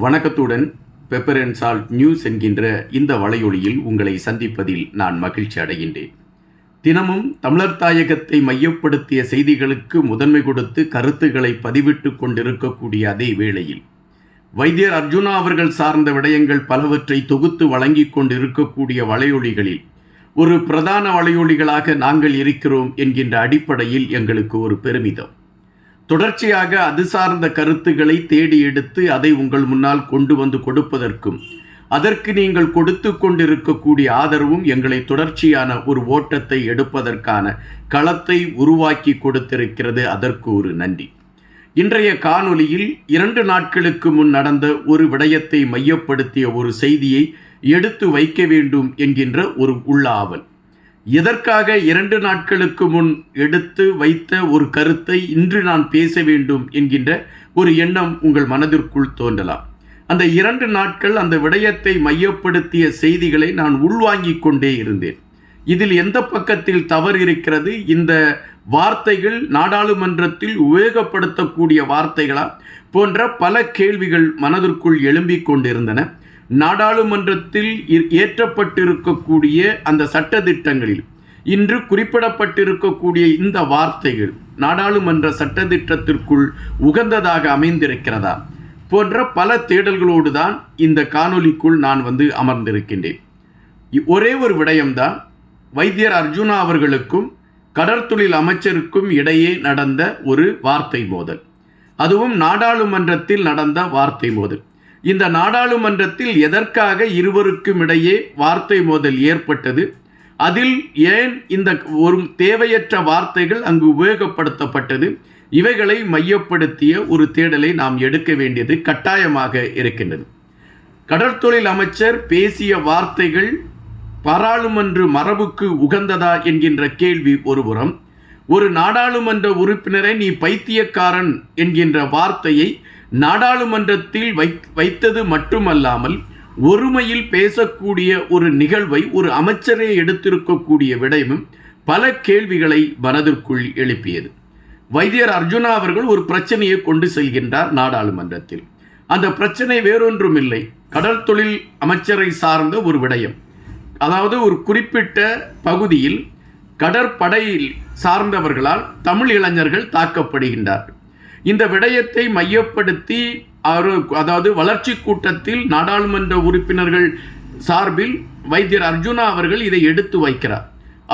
வணக்கத்துடன் pepper and salt news என்கின்ற இந்த வலையொலியில் உங்களை சந்திப்பதில் நான் மகிழ்ச்சி அடைகின்றேன். தினமும் தமிழர் தாயகத்தை மையப்படுத்திய செய்திகளுக்கு முதன்மை கொடுத்து கருத்துக்களை பதிவிட்டு கொண்டிருக்கக்கூடிய அதே வேளையில் வைத்தியர் அர்ஜுனா அவர்கள் சார்ந்த விடயங்கள் பலவற்றை தொகுத்து வழங்கிக் கொண்டிருக்கக்கூடிய வலையொலிகளில் ஒரு பிரதான வலையொலிகளாக நாங்கள் இருக்கிறோம் என்கின்ற அடிப்படையில் எங்களுக்கு ஒரு பெருமிதம். தொடர்ச்சியாக அது சார்ந்த கருத்துக்களை தேடி எடுத்து அதை உங்கள் முன்னால் கொண்டு வந்து கொடுப்பதற்கும் அதற்கு நீங்கள் கொடுத்து கொண்டிருக்கக்கூடிய ஆதரவும் எங்களை தொடர்ச்சியான ஒரு ஓட்டத்தை எடுப்பதற்கான களத்தை உருவாக்கி கொடுத்திருக்கிறது. அதற்கு ஒரு நன்றி. இன்றைய காணொளியில் இரண்டு நாட்களுக்கு முன் நடந்த ஒரு விடயத்தை மையப்படுத்திய ஒரு செய்தியை எடுத்து வைக்க வேண்டும் என்கின்ற ஒரு உள்ளாவல். எதற்காக இரண்டு நாட்களுக்கு முன் எடுத்து வைத்த ஒரு கருத்தை இன்று நான் பேச வேண்டும் என்கின்ற ஒரு எண்ணம் உங்கள் மனதிற்குள் தோன்றலாம். அந்த இரண்டு நாட்கள் அந்த விடயத்தை மையப்படுத்திய செய்திகளை நான் உள்வாங்கிக் கொண்டே இருந்தேன். இதில் எந்த பக்கத்தில் தவறு இருக்கிறது? இந்த வார்த்தைகள் நாடாளுமன்றத்தில் உபயோகப்படுத்தக்கூடிய வார்த்தைகளா? போன்ற பல கேள்விகள் மனதிற்குள் எழும்பிக் கொண்டிருந்தன. நாடாளுமன்றத்தில் ஏற்றப்பட்டிருக்கக்கூடிய அந்த சட்டத்திட்டங்களில் இன்று குறிப்பிடப்பட்டிருக்கக்கூடிய இந்த வார்த்தைகள் நாடாளுமன்ற சட்டத்திட்டத்திற்குள் உகந்ததாக அமைந்திருக்கிறதா போன்ற பல தேடல்களோடு தான் இந்த காணொலிக்குள் நான் வந்து அமர்ந்திருக்கின்றேன். ஒரே ஒரு விடயம்தான் வைத்தியர் அர்ஜுனா அவர்களுக்கும் கடற்தொழில் அமைச்சருக்கும் இடையே நடந்த ஒரு வார்த்தை மோதல். அதுவும் நாடாளுமன்றத்தில் நடந்த வார்த்தை மோதல். இந்த நாடாளுமன்றத்தில் எதற்காக இருவருக்கும் இடையே வார்த்தை மோதல் ஏற்பட்டது? அதில் ஏன் இந்த ஒரு தேவையற்ற வார்த்தைகள் அங்கு உபயோகப்படுத்தப்பட்டது? இவைகளை மையப்படுத்திய ஒரு தேடலை நாம் எடுக்க வேண்டியது கட்டாயமாக இருக்கின்றது. கடற்தொழில் அமைச்சர் பேசிய வார்த்தைகள் பாராளுமன்ற மரபுக்கு உகந்ததா என்கின்ற கேள்வி ஒருபுறம் ஒரு நாடாளுமன்ற உறுப்பினரை நீ பைத்தியக்காரன் என்கின்ற வார்த்தையை நாடாளுமன்றத்தில் வை வைத்தது மட்டுமல்லாமல் ஒருமையில் பேசக்கூடிய ஒரு நிகழ்வை ஒரு அமைச்சரே எடுத்திருக்கக்கூடிய விடயமும் பல கேள்விகளை மனதிற்குள் எழுப்பியது. வைத்தியர் அர்ஜுனா அவர்கள் ஒரு பிரச்சனையை கொண்டு செல்கின்றார் நாடாளுமன்றத்தில். அந்த பிரச்சனை வேறொன்றும் இல்லை கடல் தொழில் அமைச்சரை சார்ந்த ஒரு விடயம். அதாவது ஒரு குறிப்பிட்ட பகுதியில் கடற்படையில் சார்ந்தவர்களால் தமிழ் இளைஞர்கள் தாக்கப்படுகின்றார்கள். இந்த விடயத்தை மையப்படுத்தி அதாவது வளர்ச்சி கூட்டத்தில் நாடாளுமன்ற உறுப்பினர்கள் சார்பில் வைத்தியர் அர்ஜுனா அவர்கள் இதை எடுத்து வைக்கிறார்.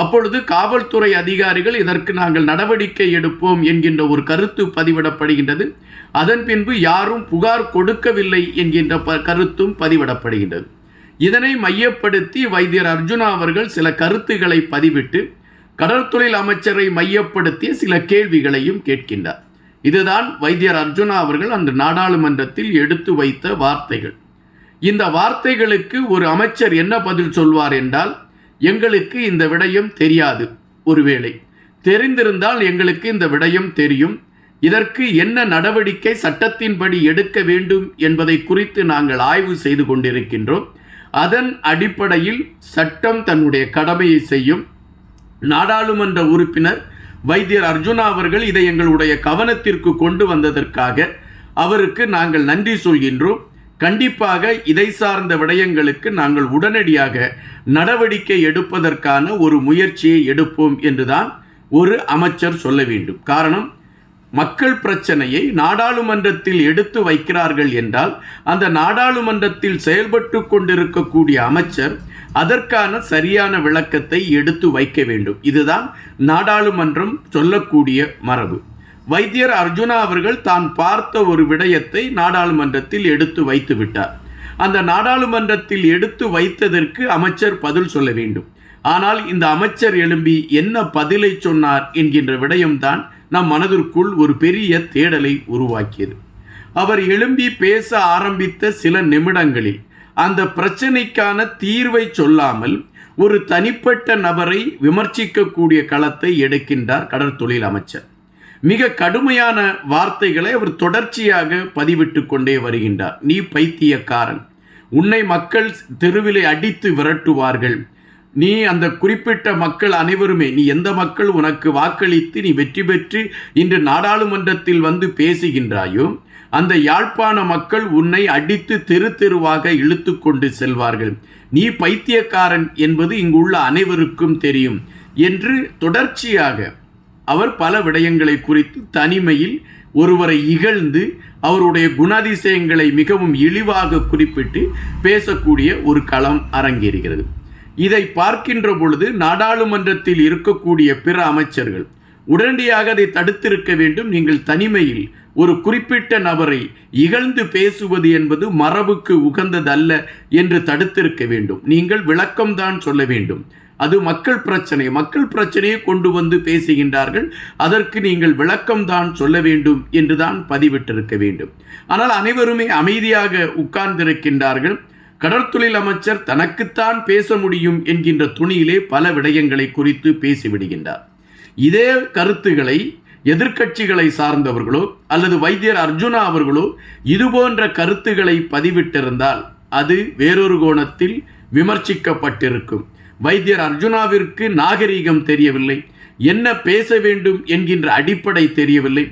அப்பொழுது காவல்துறை அதிகாரிகள் இதற்கு நாங்கள் நடவடிக்கை எடுப்போம் என்கின்ற ஒரு கருத்து பதிவிடப்படுகின்றது. அதன் பின்பு யாரும் புகார் கொடுக்கவில்லை என்கின்ற ப கருத்தும் பதிவிடப்படுகின்றது. இதனை மையப்படுத்தி வைத்தியர் அர்ஜுனா அவர்கள் சில கருத்துக்களை பதிவிட்டு கடற்தொழில் அமைச்சரை மையப்படுத்திய சில கேள்விகளையும் கேட்கின்றார். இதுதான் வைத்தியர் அர்ஜுனா அவர்கள் அந்த நாடாளுமன்றத்தில் எடுத்து வைத்த வார்த்தைகள். இந்த வார்த்தைகளுக்கு ஒரு அமைச்சர் என்ன பதில் சொல்வார் என்றால் எங்களுக்கு இந்த விடயம் தெரியாது. ஒருவேளை தெரிந்திருந்தால் எங்களுக்கு இந்த விடயம் தெரியும். இதற்கு என்ன நடவடிக்கை சட்டத்தின்படி எடுக்க வேண்டும் என்பதை குறித்து நாங்கள் ஆய்வு செய்து கொண்டிருக்கின்றோம். அதன் அடிப்படையில் சட்டம் தன்னுடைய கடமையை செய்யும். நாடாளுமன்ற உறுப்பினர் வைத்தியர் அர்ஜுனா அவர்கள் இதை எங்களுடைய கவனத்திற்கு கொண்டு வந்ததற்காக அவருக்கு நாங்கள் நன்றி சொல்கின்றோம். கண்டிப்பாக இதை சார்ந்த விடயங்களுக்கு நாங்கள் உடனடியாக நடவடிக்கை எடுப்பதற்கான ஒரு முயற்சியை எடுப்போம் என்றுதான் ஒரு அமைச்சர் சொல்ல வேண்டும். காரணம் மக்கள் பிரச்சனையை நாடாளுமன்றத்தில் எடுத்து வைக்கிறார்கள் என்றால் அந்த நாடாளுமன்றத்தில் செயல்பட்டு கொண்டிருக்கக்கூடிய அமைச்சர் அதற்கான சரியான விளக்கத்தை எடுத்து வைக்க வேண்டும். இதுதான் நாடாளுமன்றம் சொல்லக்கூடிய மரபு. வைத்தியர் அர்ஜுனா அவர்கள் தான் பார்த்த ஒரு விடயத்தை நாடாளுமன்றத்தில் எடுத்து வைத்து விட்டார். அந்த நாடாளுமன்றத்தில் எடுத்து வைத்ததற்கு அமைச்சர் பதில் சொல்ல வேண்டும். ஆனால் இந்த அமைச்சர் எழும்பி என்ன பதிலை சொன்னார் என்கின்ற விடயம்தான் நம் மனதிற்குள் ஒரு பெரிய தேடலை உருவாக்கியது. அவர் எழும்பி பேச ஆரம்பித்த சில நிமிடங்களில் அந்த பிரச்சனைக்கான தீர்வை சொல்லாமல் ஒரு தனிப்பட்ட நபரை விமர்சிக்கக்கூடிய களத்தை எடுக்கின்றார் கடற்தொழில் அமைச்சர். மிக கடுமையான வார்த்தைகளை அவர் தொடர்ச்சியாக பதிவிட்டு கொண்டே வருகின்றார். நீ பைத்தியக்காரன். உன்னை மக்கள் தெருவிலை அடித்து விரட்டுவார்கள். நீ அந்த குறிப்பிட்ட மக்கள் அனைவருமே நீ எந்த மக்கள் உனக்கு வாக்களித்து நீ வெற்றி பெற்று இன்று நாடாளுமன்றத்தில் வந்து பேசுகின்றாயோ அந்த யாழ்ப்பாண மக்கள் உன்னை அடித்து தெரு தெருவாக இழுத்து கொண்டு செல்வார்கள். நீ பைத்தியக்காரன் என்பது இங்குள்ள அனைவருக்கும் தெரியும் என்று தொடர்ச்சியாக அவர் பல விடயங்களை குறித்து தனிமையில் ஒருவரை இகழ்ந்து அவருடைய குணாதிசயங்களை மிகவும் இழிவாக குறிப்பிட்டு பேசக்கூடிய ஒரு களம் அரங்கேறுகிறது. இதை பார்க்கின்ற பொழுது நாடாளுமன்றத்தில் இருக்கக்கூடிய பிற அமைச்சர்கள் உடனடியாக அதை தடுத்திருக்க வேண்டும். நீங்கள் தனிமையில் ஒரு குறிப்பிட்ட நபரை இகழ்ந்து பேசுவது என்பது மரபுக்கு உகந்ததல்ல என்று தடுத்திருக்க வேண்டும். நீங்கள் விளக்கம்தான் சொல்ல வேண்டும். அது மக்கள் பிரச்சனை. மக்கள் பிரச்சனையை கொண்டு வந்து பேசுகின்றார்கள். அதற்கு நீங்கள் விளக்கம்தான் சொல்ல வேண்டும் என்றுதான் பதிவிட்டிருக்க வேண்டும். ஆனால் அனைவருமே அமைதியாக உட்கார்ந்திருக்கின்றார்கள். கடற்தொழில் அமைச்சர் தனக்குத்தான் பேச முடியும் என்கின்ற துணியிலே பல விடயங்களை குறித்து பேசிவிடுகின்றார். இதே கருத்துக்களை எதிர்க்கட்சிகளை சார்ந்தவர்களோ அல்லது வைத்தியர் அர்ஜுனா அவர்களோ இதுபோன்ற கருத்துக்களை பதிவிட்டிருந்தால் அது வேறொரு கோணத்தில் விமர்சிக்கப்பட்டிருக்கும். வைத்தியர் அர்ஜுனாவிற்கு நாகரீகம் தெரியவில்லை. என்ன பேச வேண்டும் என்கின்ற அடிப்படை தெரியவில்லை.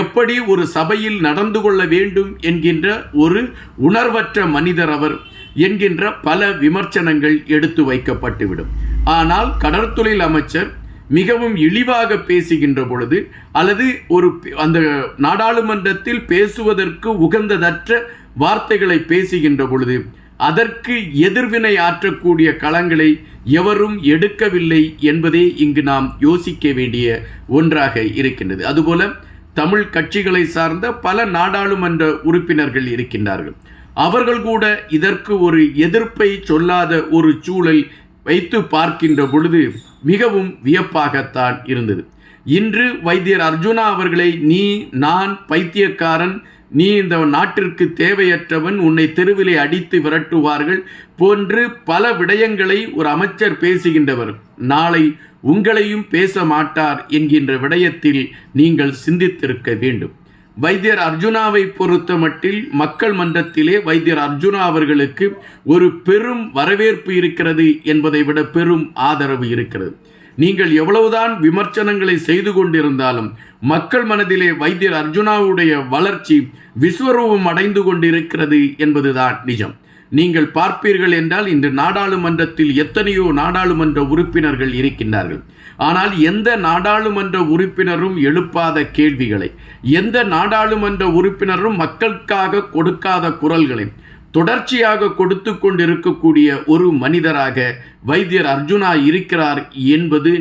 எப்படி ஒரு சபையில் நடந்து கொள்ள வேண்டும் என்கின்ற ஒரு உணர்வற்ற மனிதர் அவர் என்கின்ற பல விமர்சனங்கள் எடுத்து வைக்கப்பட்டுவிடும். ஆனால் கடற்தொழில் அமைச்சர் மிகவும் இழிவாக பேசுகின்ற பொழுது அல்லது ஒரு அந்த நாடாளுமன்றத்தில் பேசுவதற்கு உகந்ததற்ற வார்த்தைகளை பேசுகின்ற பொழுது அதற்கு எதிர்வினை ஆற்றக்கூடிய களங்களை எவரும் எடுக்கவில்லை என்பதே இங்கு நாம் யோசிக்க வேண்டிய ஒன்றாக இருக்கின்றது. அதுபோல தமிழ் கட்சிகளை சார்ந்த பல நாடாளுமன்ற உறுப்பினர்கள் இருக்கின்றார்கள். அவர்கள் கூட இதற்கு ஒரு எதிர்ப்பை சொல்லாத ஒரு சூழல் வைத்து பார்க்கின்ற பொழுது மிகவும் வியப்பாகத்தான் இருந்தது. இன்று வைத்தியர் அர்ஜுனா அவர்களை நீ நான் பைத்தியக்காரன். நீ இந்த நாட்டிற்கு தேவையற்றவன். உன்னை தெருவிலே அடித்து விரட்டுவார்கள் போன்று பல விடயங்களை ஒரு அமைச்சர் பேசுகின்றவர். நாளை உங்களையும் பேச மாட்டார் என்கின்ற விடயத்தில் நீங்கள் சிந்தித்திருக்க வேண்டும். வைத்தியர் அர்ஜுனாவை பொறுத்த மட்டில் மக்கள் மன்றத்திலே வைத்தியர் அர்ஜுனா அவர்களுக்கு ஒரு பெரும் வரவேற்பு இருக்கிறது என்பதை விட பெரும் ஆதரவு இருக்கிறது. நீங்கள் எவ்வளவுதான் விமர்சனங்களை செய்து கொண்டிருந்தாலும் மக்கள் மனதிலே வைத்தியர் அர்ஜுனாவுடைய வளர்ச்சி விஸ்வரூபம் அடைந்து கொண்டிருக்கிறது என்பதுதான் நிஜம். நீங்கள் பார்ப்பீர்கள் என்றால் இன்று நாடாளுமன்றத்தில் எத்தனையோ நாடாளுமன்ற உறுப்பினர்கள் இருக்கின்றார்கள். ஆனால் எந்த நாடாளுமன்ற உறுப்பினரும் எழுப்பாத கேள்விகளை எந்த நாடாளுமன்ற உறுப்பினரும் மக்களுக்காக கொடுக்காத குரல்களை தொடர்ச்சியாக கொடுத்து கொண்டிருக்கக்கூடிய ஒரு மனிதராக வைத்தியர் அர்ஜுனா இருக்கிறார் என்பது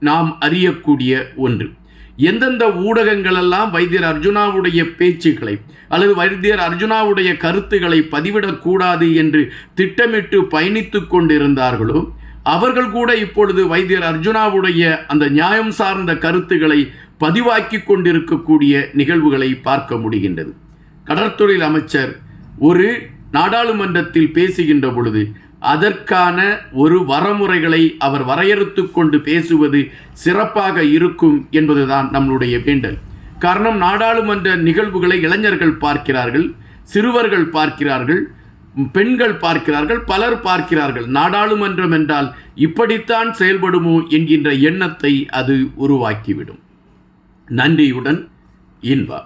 நாம் அறியக்கூடிய ஒன்று. எந்தெந்த ஊடகங்களெல்லாம் வைத்தியர் அர்ஜுனாவுடைய பேச்சுக்களை அல்லது வைத்தியர் அர்ஜுனாவுடைய கருத்துக்களை பதிவிடக்கூடாது என்று திட்டமிட்டு பயணித்து கொண்டிருந்தார்களோ அவர்கள் கூட இப்பொழுது வைத்தியர் அர்ஜுனாவுடைய அந்த நியாயம் சார்ந்த கருத்துக்களை பதிவாக்கி கொண்டிருக்கக்கூடிய நிகழ்வுகளை பார்க்க முடிகின்றது. கடற்தொழில் அமைச்சர் ஒரு நாடாளுமன்றத்தில் பேசுகின்ற பொழுது அதற்கான ஒரு வரமுறைகளை அவர் வரையறுத்து கொண்டு பேசுவது சிறப்பாக இருக்கும் என்பதுதான் நம்மளுடைய வேண்டல். காரணம் நாடாளுமன்ற நிகழ்வுகளை இளைஞர்கள் பார்க்கிறார்கள் சிறுவர்கள் பார்க்கிறார்கள் பெண்கள் பார்க்கிறார்கள் பலர் பார்க்கிறார்கள். நாடாளுமன்றம் என்றால் இப்படித்தான் செயல்படுமோ என்கின்ற எண்ணத்தை அது உருவாக்கிவிடும். நன்றியுடன் இன்பா.